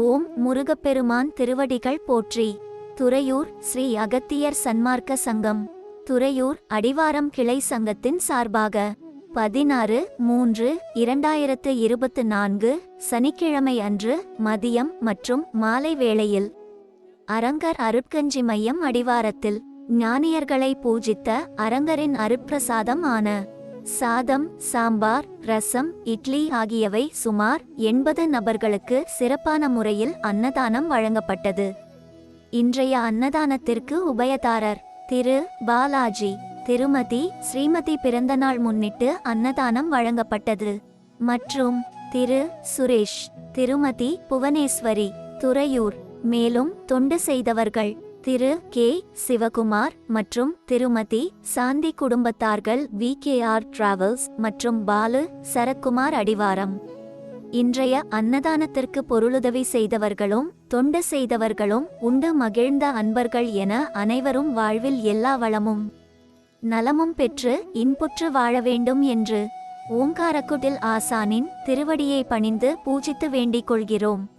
ஓம் முருகப்பெருமான் திருவடிகள் போற்றி. துறையூர் ஸ்ரீ அகத்தியர் சன்மார்க்க சங்கம். துறையூர் அடிவாரம் கிளை சங்கத்தின் சார்பாக பதினாறு மூன்று இரண்டாயிரத்து இருபத்து நான்கு சனிக்கிழமை அன்று மதியம் மற்றும் மாலை வேளையில் அரங்கர் அருட்கஞ்சி மையம் அடிவாரத்தில் ஞானியர்களை பூஜித்த அரங்கரின் அருட்பிரசாதம் ஆன சாதம் சாம்பார் ரசம் இட்லி ஆகியவை சுமார் எண்பது நபர்களுக்கு சிறப்பான முறையில் அன்னதானம் வழங்கப்பட்டது. இன்றைய அன்னதானத்திற்கு உபயதாரர் திரு. பாலாஜி திருமதி ஸ்ரீமதி பிறந்தநாள் முன்னிட்டு அன்னதானம் வழங்கப்பட்டது. மற்றும் திரு. சுரேஷ் திருமதி புவனேஸ்வரி துறையூர் மேலும் தொண்டு செய்தவர்கள். திரு கே. சிவகுமார் மற்றும் திருமதி சாந்தி குடும்பத்தார்கள் வி. கே. ஆர். டிராவல்ஸ் மற்றும் பாலு சரத்குமார் அடிவாரம். இன்றைய அன்னதானத்திற்கு பொருளுதவி செய்தவர்களும் தொண்டு செய்தவர்களும் உண்டு மகிழ்ந்த அன்பர்கள் என அனைவரும் வாழ்வில் எல்லா வளமும் நலமும் பெற்று இன்புற்று வாழ வேண்டும் என்று ஓங்காரக்குடில் ஆசானின் திருவடியை பணிந்து பூஜித்து வேண்டிக் கொள்கிறோம்.